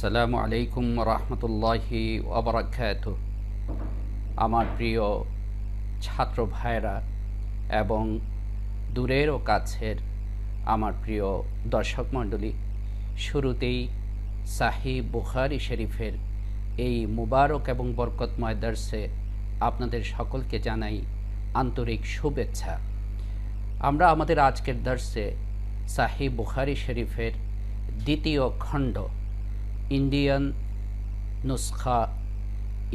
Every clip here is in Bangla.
আসসালামু আলাইকুম রহমতুল্লাহি ওবরাকাত আমার প্রিয় ছাত্র ভাইরা এবং দূরের ও কাছের আমার প্রিয় দর্শক মণ্ডলী, শুরুতেই সাহি বুখারি শরীফের এই মুবারক এবং বরকতময় দর্শে আপনাদের সকলকে জানাই আন্তরিক শুভেচ্ছা। আমরা আমাদের আজকের দর্শে সাহি বুখারি শরীফের দ্বিতীয় খণ্ড ইন্ডিয়ান নুসখা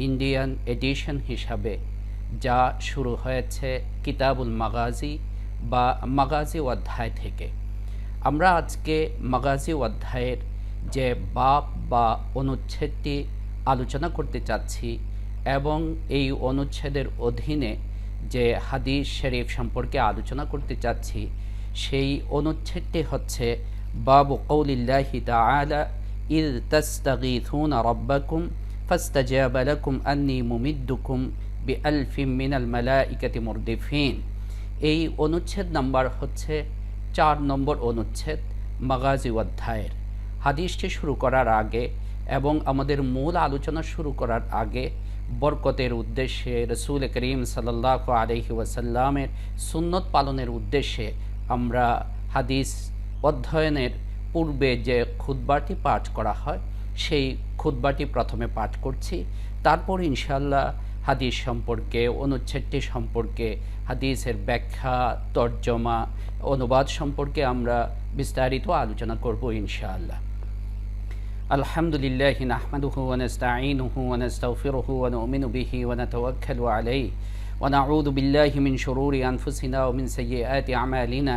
ইন্ডিয়ান এডিশন হিসাবে যা শুরু হয়েছে কিতাবুল মাগাজি বা মাগাজি অধ্যায় থেকে। আমরা আজকে মাগাজি অধ্যায়ের যে বাপ বা অনুচ্ছেদটি আলোচনা করতে চাচ্ছি এবং এই অনুচ্ছেদের অধীনে যে হাদিস শরীফ সম্পর্কে আলোচনা করতে চাচ্ছি, সেই অনুচ্ছেদটি হচ্ছে বাবু কৌলিল্লাহি তাআলা ইদ তাস্তাগীথুন রব্বাকুম ফাস্তাজাবা লাকুম আন্নি মুমিদ্দুকুম বিআলফিম মিনাল মালাইকাতি মুরদিফিন এই অনুচ্ছেদ নাম্বার হচ্ছে চার নম্বর অনুচ্ছেদ মাগাজি অধ্যায়ের। হাদিসটি শুরু করার আগে এবং আমাদের মূল আলোচনা শুরু করার আগে বরকতের উদ্দেশ্যে রসুল করিম সাল্লাহ আলহি ওয়াসাল্লামের সুন্নত পালনের উদ্দেশ্যে আমরা হাদিস অধ্যয়নের পূর্বে যে খুদ্বাটি পাঠ করা হয়, সেই খুদ্বাটি প্রথমে পাঠ করছি। তারপর ইনশাল্লাহ হাদিস সম্পর্কে, অনুচ্ছেদটি সম্পর্কে, হাদিসের ব্যাখ্যা, তর্জমা, অনুবাদ সম্পর্কে আমরা বিস্তারিত আলোচনা করব ইনশাআল্লাহ। আলহামদুলিল্লাহ নাহমাদুহু ওয়ানাস্তাঈনুহু ওয়ানাস্তাগফিরুহু ওয়া ওন বিহি ওয়া নাতাওয়াক্কালু আলাইহি। ওয়া নাউযু বিল্লাহি মিন শুরুরি আনফুসিনা ওয়া মিন সাইয়্যাতি আমালিনা।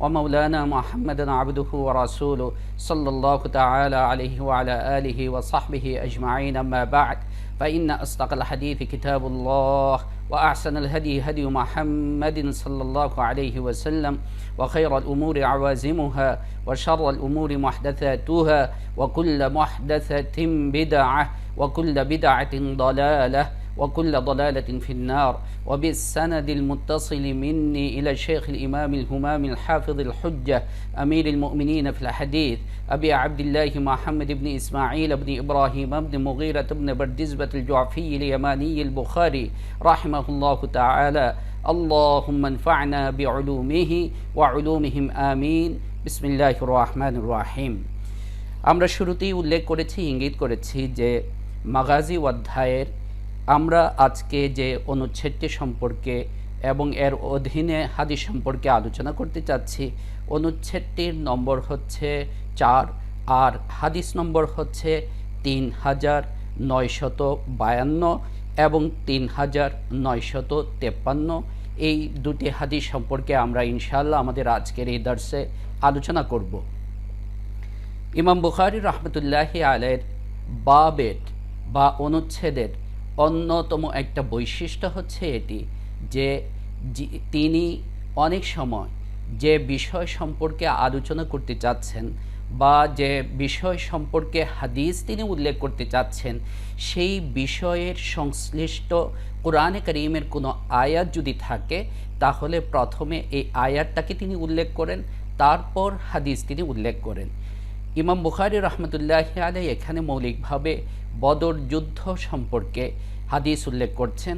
ومولانا محمدا عبده ورسوله صلى الله تعالى عليه وعلى آله وصحبه أجمعين أما بعد فإن أصدق الحديث كتاب الله وأحسن الهدي هدي محمد صلى الله عليه وسلم وخير الأمور عوازمها وشر الأمور محدثاتها وكل محدثة بدعة وكل بدعة ضلالة وكل ضلالة في النار وبالسند المتصل مني إلى الشيخ الإمام الهمام الحافظ الحجة أمير المؤمنين في الحديث أبي عبد الله محمد بن إسماعيل بن إبراهيم بن مغيرة بن بردزبة الجعفي اليماني البخاري رحمه الله تعالى اللهم انفعنا بعلومه وعلومهم آمين بسم الله الرحمن الرحيم আমরা শুরুতেই উল্লেখ করেছি ইঙ্গিত করেছি যে মাগাজি অধ্যায়ের আমরা আজকে যে অনুচ্ছেদটি সম্পর্কে এবং এর অধীনে হাদিস সম্পর্কে আলোচনা করতে চাচ্ছি, অনুচ্ছেদটির নম্বর হচ্ছে চার, আর হাদিস নম্বর হচ্ছে তিন হাজার নয়শত বায়ান্ন এবং তিন হাজার নয়শত তেপ্পান্ন। এই দুটি হাদিস সম্পর্কে আমরা ইনশাল্লাহ আমাদের আজকের এই দর্শে আলোচনা করব। ইমাম বুখারি রহমতুল্লাহি আলের বাবের বা অনুচ্ছেদের অন্যতম একটা বৈশিষ্ট্য হচ্ছে এটি, যে তিনি অনেক সময় যে বিষয় সম্পর্কে আলোচনা করতে চাচ্ছেন বা যে বিষয় সম্পর্কে হাদিস তিনি উল্লেখ করতে চাচ্ছেন, সেই বিষয়ের সংশ্লিষ্ট কোরআনে করিমের কোনো আয়াত যদি থাকে, তাহলে প্রথমে এই আয়াতটাকে তিনি উল্লেখ করেন, তারপর হাদিস তিনি উল্লেখ করেন। ইমাম বুখারি রহমতুল্লাহ আলাই এখানে মৌলিকভাবে বদর যুদ্ধ সম্পর্কে হাদিস উল্লেখ করছেন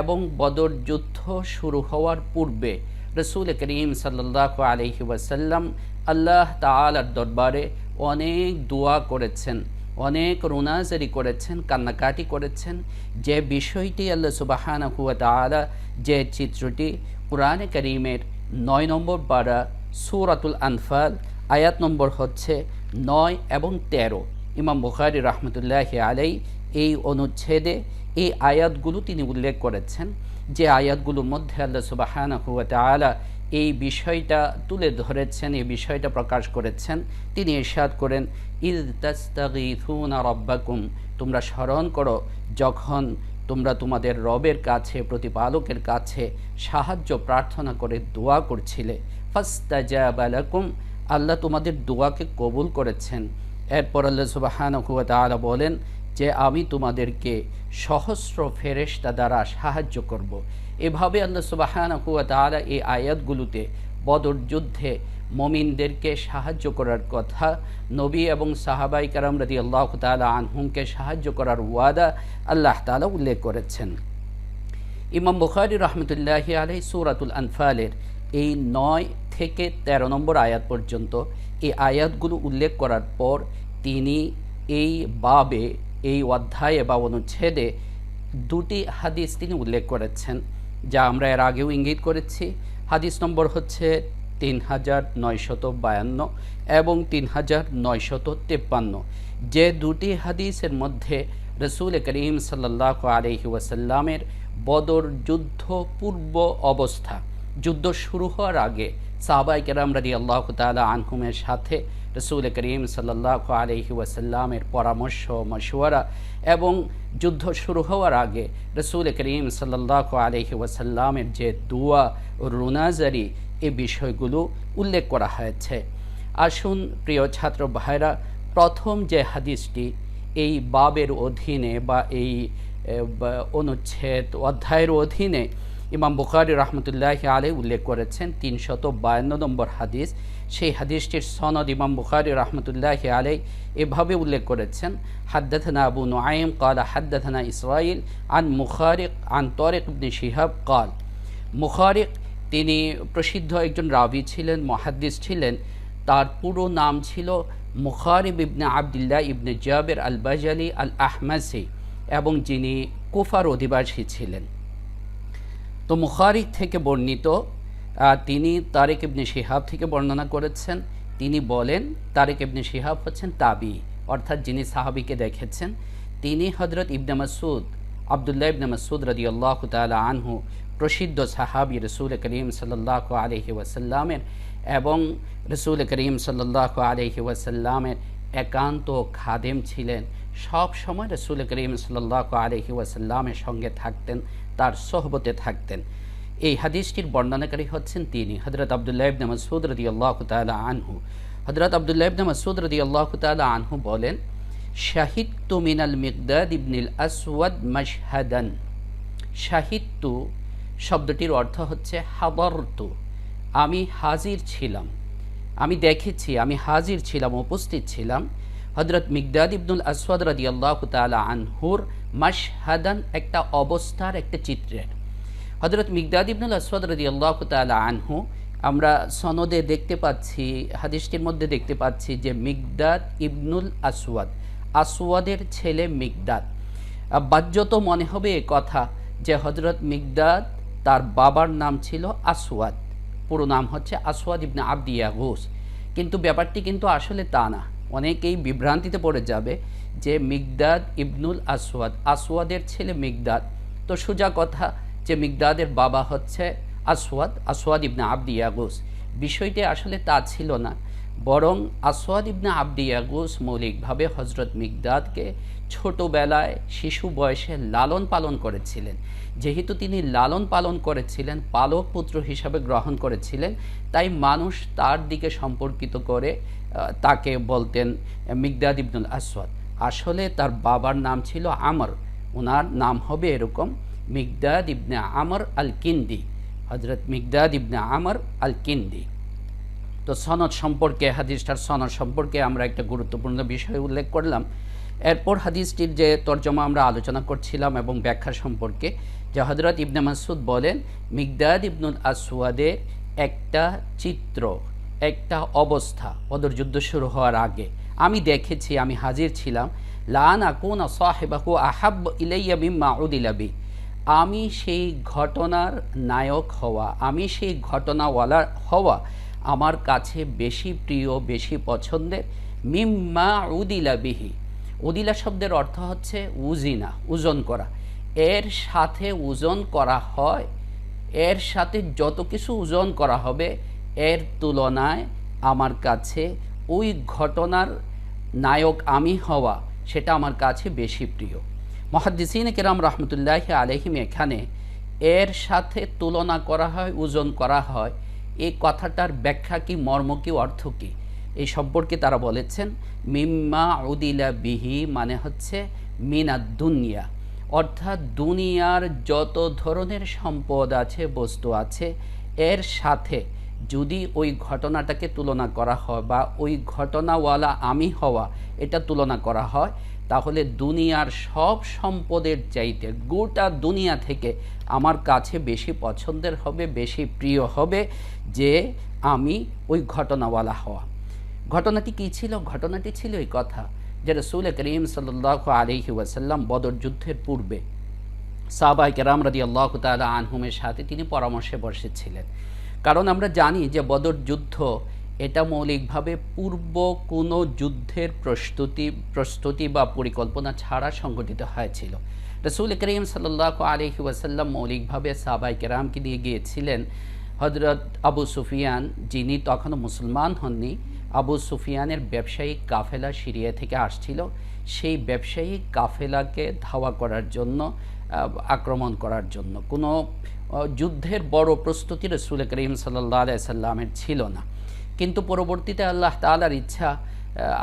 এবং বদর যুদ্ধ শুরু হওয়ার পূর্বে রসুল করিম সাল্লাহ আলহি ওয়াসাল্লাম আল্লাহ তালার দরবারে অনেক দোয়া করেছেন, অনেক রুনাজারি করেছেন, কান্নাকাটি করেছেন। যে বিষয়টি আল্লাহ সুবাহানা হুয়া তালা যে চিত্রটি কোরআনে করিমের নয় নম্বর পাড়া সুরাতুল আনফাল, আয়াত নম্বর হচ্ছে নয় এবং তেরো। ইমাম বুখারি রহমতুল্লাহ আলাই এই অনুচ্ছেদে এই আয়াতগুলো তিনি উল্লেখ করেছেন যে আয়াতগুলোর মধ্যে আল্লাহ সুবাহানা হুয়া তালা এই বিষয়টা তুলে ধরেছেন, এই বিষয়টা প্রকাশ করেছেন। তিনি ইরশাদ করেন, ইদ তাস্তাগিথুনা রব্বাকুম তোমরা স্মরণ করো যখন তোমরা তোমাদের রবের কাছে, প্রতিপালকের কাছে সাহায্য প্রার্থনা করে দোয়া করছিলে ফাস্তাজাবালাকুম আল্লাহ তোমাদের দোয়াকে কবুল করেছেন এরপর আল্লাহ সুবাহান তালা বলেন যে, আমি তোমাদেরকে সহস্র ফেরেশতা দ্বারা সাহায্য করব। এভাবে আল্লাহ সুবাহানহু ওয়া তাআলা এই আয়াতগুলোতে বদর যুদ্ধে মমিনদেরকে সাহায্য করার কথা, নবী এবং সাহাবাই কারাম রাদি আল্লাহ তালা আনহুমকে সাহায্য করার ওয়াদা আল্লাহ তালা উল্লেখ করেছেন ইমাম বুখারি রহমতুল্লাহি আলহ সুরাতুল আনফালের এই নয় থেকে ১৩ নম্বর আয়াত পর্যন্ত এই আয়াতগুলো উল্লেখ করার পর তিনি এই বাবে, এই অধ্যায়ে বা অনুচ্ছেদে দুটি হাদিস তিনি উল্লেখ করেছেন, যা আমরা এর আগেও ইঙ্গিত করেছি। হাদিস নম্বর হচ্ছে তিন হাজার নয়শত বায়ান্ন এবং তিন হাজার নয়শত তেপ্পান্ন। যে দুটি হাদিসের মধ্যে রসুল করিম সাল্লাহ আলহি ওয়াসাল্লামের বদর যুদ্ধ পূর্ব অবস্থা, যুদ্ধ শুরু হওয়ার আগে সাহবাই কেরাম রাদি আল্লাহ তালা আনহুমের সাথে রসুল করিম সাল্লাহ আলহি ওয়াসাল্লামের পরামর্শ, মশওয়ারা এবং যুদ্ধ শুরু হওয়ার আগে রসুল করিম সাল্লাহ আলহি ওয়াসাল্লামের যে দুয়া রুনাজারি এই বিষয়গুলো উল্লেখ করা হয়েছে। আসুন প্রিয় ছাত্র ভাইরা প্রথম যে হাদিসটি এই বাবের অধীনে বা এই অনুচ্ছেদ অধ্যায়ের অধীনে ইমাম বুখারি রহমতুল্লাহ আলে উল্লেখ করেছেন, তিনশত বায়ান্ন নম্বর হাদিস। সেই হাদিসটির সনদ ইমাম বুখারি রহমতুল্লাহ আলাই এভাবে উল্লেখ করেছেন, হাদ্দাথনা আবু নোয়াইম কাল হাদ্দাথনা ইসরাইল আন মুখারিক আন তরেক ইবনে শিহাব কাল মুখারিক তিনি প্রসিদ্ধ একজন রাবি ছিলেন, মহাদ্দিস ছিলেন। তার পুরো নাম ছিল মুখারিব ইবনে আবদুল্লাহ ইবনে জাবের আল বাজালি আল আহমাসি এবং যিনি কুফার অধিবাসী ছিলেন। তো মুখারিক থেকে বর্ণিত তিনি তারেক ইবনে শিহাব থেকে বর্ণনা করেছেন। তিনি বলেন, তারেক ইবনে শিহাব হচ্ছেন তাবি, অর্থাৎ যিনি সাহাবিকে দেখেছেন। তিনি হজরত ইবনে মাসুদ আবদুল্লাহ ইবনে মাসুদ রদি আল্লাহ আনহু প্রসিদ্ধ সাহাবি রসুল করিম সাল্লাহ আলহি ওয়াসাল্লামের এবং রসুল করিম সাল্লাহ আলহি ওয়াসাল্লামের একান্ত খাদেম ছিলেন। সব সময় রসুল করিম সাল্লাহ আলহি ওয়াসাল্লামের সঙ্গে থাকতেন। তার সহবতে থাকতেন। এই হাদিসটির বর্ণনাকারী হচ্ছেন তিনি হজরত আবদুল্লাহ ইবনে মাসুদ রদি আল্লাহ তালা আনহু। হজরত আবদুল্লাহ ইবনে মাসুদ রদি আল্লাহ তালা আনহু বলেন, শাহিদতু মিনাল মিকদাদ ইবনিল আসওয়াদ মাশহাদান। শাহিদতু শব্দটির অর্থ হচ্ছে হাবরতু আমি হাজির ছিলাম। আমি দেখেছি, আমি হাজির ছিলাম, উপস্থিত ছিলাম। হজরত মিগদাদ ইবনুল আসওয়াদ রাদি আল্লাহ তালা আনহুর মাশহাদান একটা অবস্থার একটা চিত্রের হজরত মিগদাদ ইবনুল আসওয়াদ রাদি আল্লাহ আনহু আমরা সনদে দেখতে পাচ্ছি হাদিসটির মধ্যে দেখতে পাচ্ছি যে মিগদাদ ইবনুল আসওয়াদ আসওয়াদের ছেলে মিগদাদ বাহ্যত মনে হবে এ কথা যে হজরত মিগদাদ তার বাবার নাম ছিল আসওয়াদ। পুরো নাম হচ্ছে আসওয়াদ ইবনে আবদিয়া ঘোষ কিন্তু ব্যাপারটি কিন্তু আসলে তা না। অনেকেই বিভ্রান্তিতে পড়ে যাবে যে মিগদাদ ইবনুল আসওয়াদ, আসওয়াদের ছেলে মিগদাদ। তো সোজা কথা যে মিগদাদের বাবা হচ্ছে আসওয়াদ আসওয়াদ ইবনে আবদি ইয়াগুস। বিষয়টি আসলে তা ছিল না। বরং আসওয়াদ ইবনে আবদি ইয়াগুস মৌলিকভাবে হজরত মিগদাদকে ছোটবেলায় শিশু বয়সে লালন পালন করেছিলেন। যেহেতু তিনি লালন পালন করেছিলেন, পালক পুত্র হিসাবে গ্রহণ করেছিলেন, তাই মানুষ তার দিকে সম্পর্কিত করে তাকে বলতেন মিগদাদ ইবনুল আসওয়াদ। আসলে তার বাবার নাম ছিল আমর ওনার নাম হবে এরকম মিগদাদ ইবনে আমর আল কিন্দি হজরত মিগদাদ ইবনে আমর আল কিন্দি তো সনদ সম্পর্কে, হাদিসটার সনদ সম্পর্কে আমরা একটা গুরুত্বপূর্ণ বিষয় উল্লেখ করলাম। এরপর হাদিসটির যে তর্জমা আমরা আলোচনা করছিলাম এবং ব্যাখ্যা সম্পর্কে, যে হজরত ইবনে মাসুদ বলেন, মিগদাদ ইবনুল আসওয়াদের একটা চিত্র, একটা অবস্থা ওদের যুদ্ধ শুরু হওয়ার আগে। আমি দেখেছি, আমি হাজির ছিলাম লান আকুন সাহেবাহু আহাব ইলাইয়া বিম্মা উদিলাবি আমি সেই ঘটনার নায়ক হওয়া, আমি সেই ঘটনাওয়ালা হওয়া আমার কাছে বেশি প্রিয়, বেশি পছন্দের মিম্মা উদিলা বিহি। উদিলা শব্দের অর্থ হচ্ছে উজিনা ওজন করা। এর সাথে ওজন করা হয়, এর সাথে যত কিছু ওজন করা হবে, এর তুলনায় আমার কাছে ওই ঘটনার নায়ক আমি হওয়া সেটা আমার কাছে বেশি প্রিয়। মহাদ্দিসিন কেরাম রহমতুল্লাহ আলহিম এখানে এর সাথে তুলনা করা হয় ওজন করা হয়। এই কথাটার ব্যাখ্যা কি, মর্ম কি, অর্থ কী? সম্পর্কে তারা বলেছেন, মিম্মা উদিলা বিহি মানে হচ্ছে মিনা দুনিয়া। অর্থাৎ দুনিয়ার যত ধরনের সম্পদ আছে, বস্তু আছে, এর সাথে যদি ওই ঘটনাটাকে তুলনা করা হয় বা ওই ঘটনাওয়ালা আমি হওয়া এটা তুলনা করা হয়, তাহলে দুনিয়ার সব সম্পদের চাইতে গোটা দুনিয়া থেকে আমার কাছে বেশি পছন্দের হবে, বেশি প্রিয় হবে যে আমি ওই ঘটনাওয়ালা হওয়া। ঘটনাটি কী ছিল? ঘটনাটি ছিল এই কথা যে রসুল করিম সাল্লাহ আলহি ওয়াসাল্লাম বদর যুদ্ধের পূর্বে সাহবাই কেরাম রাদি আল্লাহ তালা আনহুমের সাথে তিনি পরামর্শে বসেছিলেন। কারণ আমরা জানি যে বদর যুদ্ধ এটা মৌলিকভাবে পূর্ব কোনো যুদ্ধের প্রস্তুতি প্রস্তুতি বা পরিকল্পনা ছাড়া সংগঠিত হয়েছিল। রসুল করিম সাল্লাহ আলহি ওয়াসাল্লাম মৌলিকভাবে সাহবাই কেরামকে দিয়ে গিয়েছিলেন। হজরত আবু সুফিয়ান যিনি তখনও মুসলমান হননি আবু সুফিয়ানের ব্যবসায়িক কাফেলা সিরিয়া থেকে আসছিল। সেই ব্যবসায়িক কাফেলাকে ধাওয়া করার জন্য আক্রমণ করার জন্য। কোনো যুদ্ধের বড় প্রস্তুতি রসুল করিম সাল্লাহ সাল্লামের ছিল না। কিন্তু পরবর্তীতে আল্লাহ তালার ইচ্ছা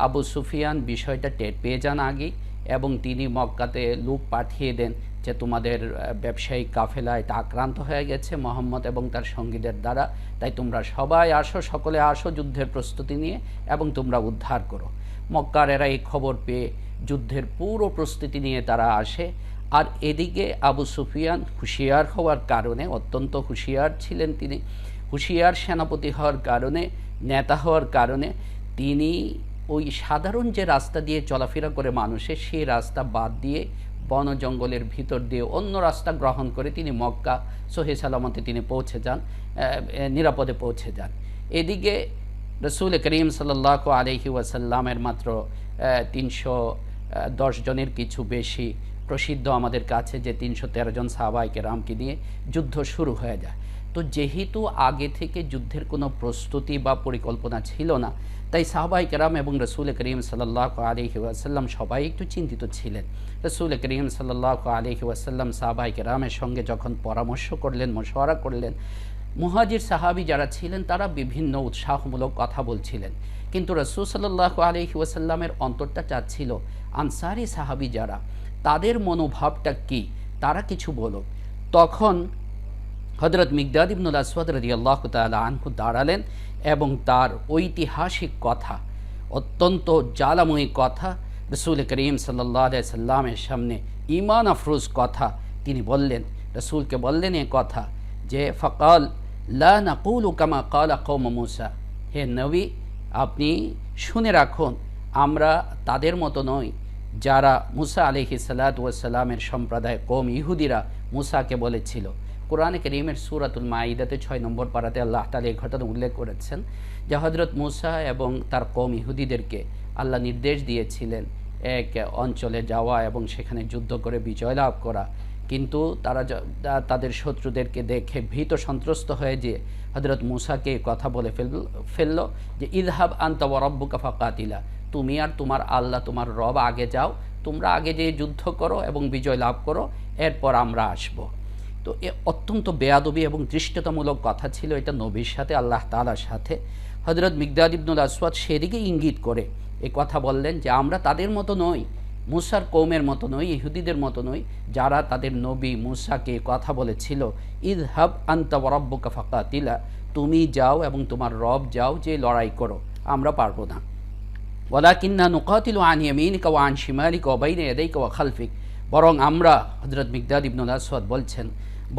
আবু সুফিয়ান বিষয়টা টের পেয়ে যান আগে এবং তিনি মক্কাতে লোক পাঠিয়ে দেন। যে তোমাদের ব্যবসায়িক কাফেলা এটা আক্রান্ত হয়ে গেছে মোহাম্মদ এবং তার সঙ্গীদের দ্বারা। তাই তোমরা সবাই আসো, সকলে আসো যুদ্ধের প্রস্তুতি নিয়ে এবং তোমরা উদ্ধার করো। মক্কার এরা এই খবর পেয়ে যুদ্ধের পুরো প্রস্তুতি নিয়ে তারা আসে। আর এদিকে আবু সুফিয়ান হুঁশিয়ার হওয়ার কারণে, অত্যন্ত হুঁশিয়ার ছিলেন তিনি, হুঁশিয়ার সেনাপতি হওয়ার কারণে, নেতা হওয়ার কারণে তিনি ওই সাধারণ যে রাস্তা দিয়ে চলাফেরা করে মানুষের সেই রাস্তা বাদ দিয়ে বন জঙ্গলের ভিতর দিয়ে অন্য রাস্তা গ্রহণ করে তিনি মক্কা, সহি সালামতে তিনি পৌঁছে যান নিরাপদে পৌঁছে যান। এদিকে রসুল করিম সাল্লাহ আলহি ওয়াসাল্লামের মাত্র তিনশো দশ জনের কিছু বেশি প্রসিদ্ধ আমাদের কাছে যে তিনশো তেরো জন সাহবাইকে রামকে নিয়ে যুদ্ধ শুরু হয়ে যায়। তো যেহেতু আগে থেকে যুদ্ধের কোনো প্রস্তুতি বা পরিকল্পনা ছিল না তাই সাহবাই কেরাম এবং রসুল করিম সাল্লাহ আলহি ওয়াসাল্লাম সবাই একটু চিন্তিত ছিলেন। রসুল করিম সাল্লাহ আলহি ওয়াসাল্লাম সাহবাই কেরামের সঙ্গে যখন পরামর্শ করলেন, মশওয়ারা করলেন, মুহাজির সাহাবি যারা ছিলেন তারা বিভিন্ন উৎসাহমূলক কথা বলছিলেন। কিন্তু রসুল সাল্লাহ আলহি ওয়াসাল্লামের অন্তরটা চাচ্ছিল, আনসারি সাহাবি যারা, তাদের মনোভাবটা কি? তারা কিছু বলো তখন হজরত মিগদাদ ইবনুল আসওয়াদ রদি আল্লাহ তালা আনহু দাঁড়ালেন এবং তার ঐতিহাসিক কথা, অত্যন্ত জ্বালাময়ী কথা, রসুল করিম সাল্লাহ সাল্লামের সামনে ইমান আফরোজ কথা তিনি বললেন। রসুলকে বললেন এ কথা যে, ফকাল লা নাকুল কামা কালা কৌম মুসা। হে নবী, আপনি শুনে রাখুন, আমরা তাদের মতো নই যারা মুসা আলহি সাল্লাতামের সম্প্রদায় কম ইহুদিরা মুসাকে বলেছিল। কোরআনে করিমের সুরাতুল মাইদাতে ছয় নম্বর পাড়াতে আল্লাহ তালা এই ঘটনা উল্লেখ করেছেন যে হজরত মুসা এবং তার কম ইহুদিদেরকে আল্লাহ নির্দেশ দিয়েছিলেন এক অঞ্চলে যাওয়া এবং সেখানে যুদ্ধ করে বিজয় লাভ করা। কিন্তু তারা তাদের শত্রুদেরকে দেখে ভীত সন্ত্রস্ত হয়ে যে হজরত মুসাকে কথা বলে ফেল ফেলল যে ইদহাব আন্ত রব্বু কাফা কাতিলা তুমি আর তোমার আল্লাহ তোমার রব আগে যাও, তোমরা আগে যে যুদ্ধ করো এবং বিজয় লাভ করো, এরপর আমরা আসব। তো এ অত্যন্ত বেয়াদবি এবং দৃষ্টতামূলক কথা ছিল এটা নবীর সাথে, আল্লাহ তালার সাথে। হজরত মিগদাদ ইবনুল আসওয়াদ সেদিকে ইঙ্গিত করে, এ কথা বললেন যে, আমরা তাদের মতো নই, মুসার কৌমের মতো নই, ইহুদিদের মতো নই, যারা তাদের নবী মুসাকে কথা বলেছিল ইদ হাব আন্তা রব্বকা ফাকাতিলা, তুমি যাও এবং তোমার রব যাও, যে লড়াই করো, আমরা পারব না। ওয়ালাকিন্না নুকাতিল আন ইয়ামিনিকা ওয়া আন শিমালিকা ওয়া বাইনা ইয়াদাইকা খালফিক। বরং আমরা হজরত মিগদাদ ইবনুল আসওয়াদ বলছেন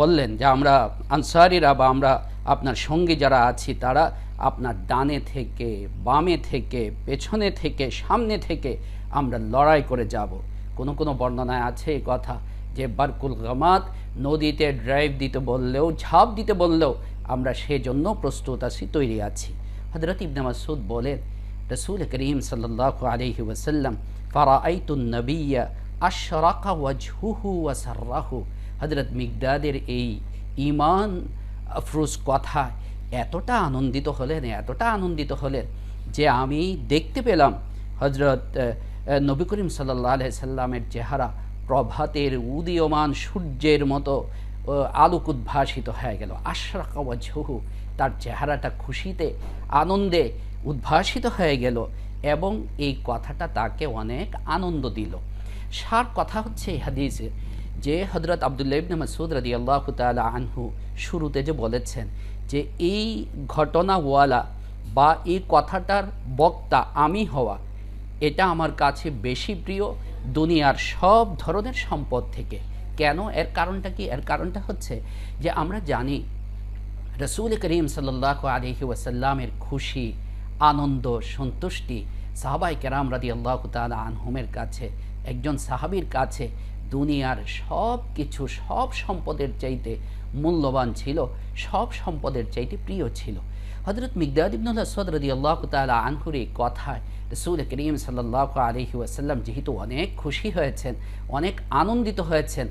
বললেন যে আমরা আনসারিরা বা আমরা আপনার সঙ্গে যারা আছি, তারা আপনার ডানে থেকে, বামে থেকে, পেছনে থেকে, সামনে থেকে আমরা লড়াই করে যাব। কোনো কোনো বর্ণনায় আছে এই কথা যে, বারকুল গামাত নদীতে ড্রাইভ দিতে বললেও, ঝাঁপ দিতে বললেও আমরা সেজন্য প্রস্তুত আছি, তৈরি আছি। হজরত ইবনে মাসুদ বলেন, রসুল করিম সাল্লাহ আলহি ওসাল্লাম ফারাআইতুন নবিয়া আশরাকা ওয়াজহুহু ওয়াসার্রাহু হজরত মিগদাদের এই ইমান আফরুজ কথা এতটা আনন্দিত হলেন, এতটা আনন্দিত হলেন যে আমি দেখতে পেলাম হজরত নবী করিম সাল্লাহ সাল্লামের চেহারা প্রভাতের উদীয়মান সূর্যের মতো আলোক উদ্ভাসিত হয়ে গেল। আশরাকা ওয়াজহুহু, তার চেহারাটা খুশিতে, আনন্দে উদ্ভাসিত হয়ে গেল এবং এই কথাটা তাকে অনেক আনন্দ দিল। সার কথা হচ্ছে এই হাদিসে যে হজরত আবদুল্লাহ ইবনে মাসুদ রাদি আল্লাহ তালা আনহু শুরুতে যে বলেছেন যে এই ঘটনাওয়ালা বা এই কথাটার বক্তা আমি হওয়া, এটা আমার কাছে বেশি প্রিয় দুনিয়ার সব ধরনের সম্পদ থেকে। কেন? এর কারণটা কি? এর কারণটা হচ্ছে যে আমরা জানি রসুল করিম সাল্লাহ আলহি ওয়াসাল্লামের খুশি, আনন্দ, সন্তুষ্টি সাহাবাই কেরাম রাদি আল্লাহ তালা আনহুমের কাছে, একজন সাহাবির কাছে দুনিয়ার সব কিছু, সব সম্পদের চাইতে মূল্যবান ছিল, সব সম্পদের চাইতে প্রিয় ছিল। হজরত মিগদাদ ইবনুল্লাহ সদ রদি আল্লাহ তালা আনহুর এই কথায় রসুল করিম সাল্লাহ আলহি ওয়াসাল্লাম যেহেতু অনেক খুশি হয়েছেন, অনেক আনন্দিত হয়েছেন,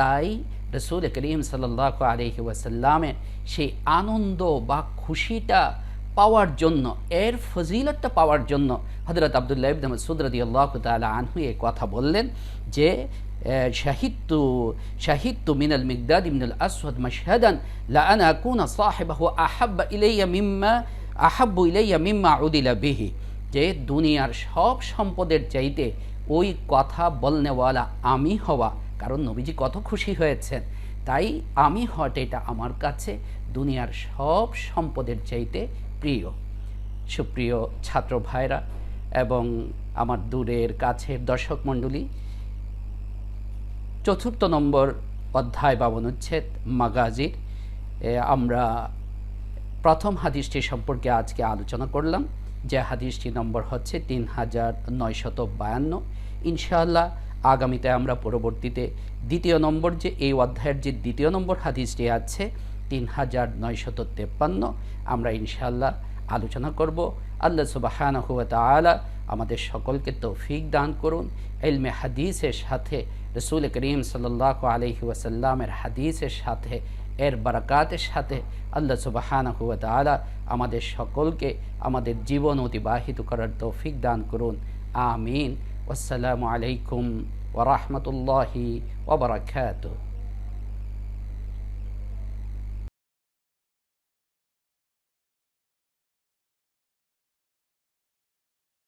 তাই রসুল করিম সাল্লাহ আলহি ওয়াসাল্লামের সেই আনন্দ বা খুশিটা পাওয়ার জন্য, এর ফজিলতটা পাওয়ার জন্য হজরত আবদুল্লাহ ইবন সুদরদি আল্লাহ তালা আনহু এই কথা বললেন যে শাহিদতু মিনাল মিগদাদ ইবনুল আসওয়াদ মাশহাদান লা আনা আকুনা সাহিবাহু আহাব্বা ইলাইয়া মিম্মা আহাব্বু ইলাইয়া মিম্মা উদিলা বিহি যে দুনিয়ার সব সম্পদের চাইতে ওই কথা বলনেওয়ালা আমি হওয়া। কারণ নবীজি কত খুশি হয়েছেন। তাই আমি হট এটা আমার কাছে দুনিয়ার সব সম্পদের চাইতে প্রিয়। সুপ্রিয় ছাত্র ভাইরা এবং আমার দূরের কাছের দর্শক মণ্ডলী চতুর্থ নম্বর অধ্যায় বা অনুচ্ছেদ মাগাজির আমরা প্রথম হাদিসটি সম্পর্কে আজকে আলোচনা করলাম। যে হাদিসটি নম্বর হচ্ছে তিন হাজার নয়শত বায়ান্ন। ইনশাআল্লাহ আগামীতে আমরা পরবর্তীতে দ্বিতীয় নম্বর যে এই অধ্যায়ের যে দ্বিতীয় নম্বর হাদিসটি আছে, তিন হাজার নয়শত তেপ্পান্ন, আমরা ইনশাআল্লাহ আলোচনা করব। আল্লাহ সুবাহান হুয়াত আলা আমাদের সকলকে তৌফিক দান করুন। এলমে হাদিসের সাথে রসুল করিম সাল্লাহ আলহি ওয়াসাল্লামের হাদিসের সাথে, এর বারাকাতের সাথে আল্লাহ সুবাহান হুয়াত আলা আমাদের সকলকে আমাদের জীবন অতিবাহিত করার তৌফিক দান করুন। আমিন। আসসালামু আলাইকুম ওরহমতুল্লাহি ওবরাকাতুহ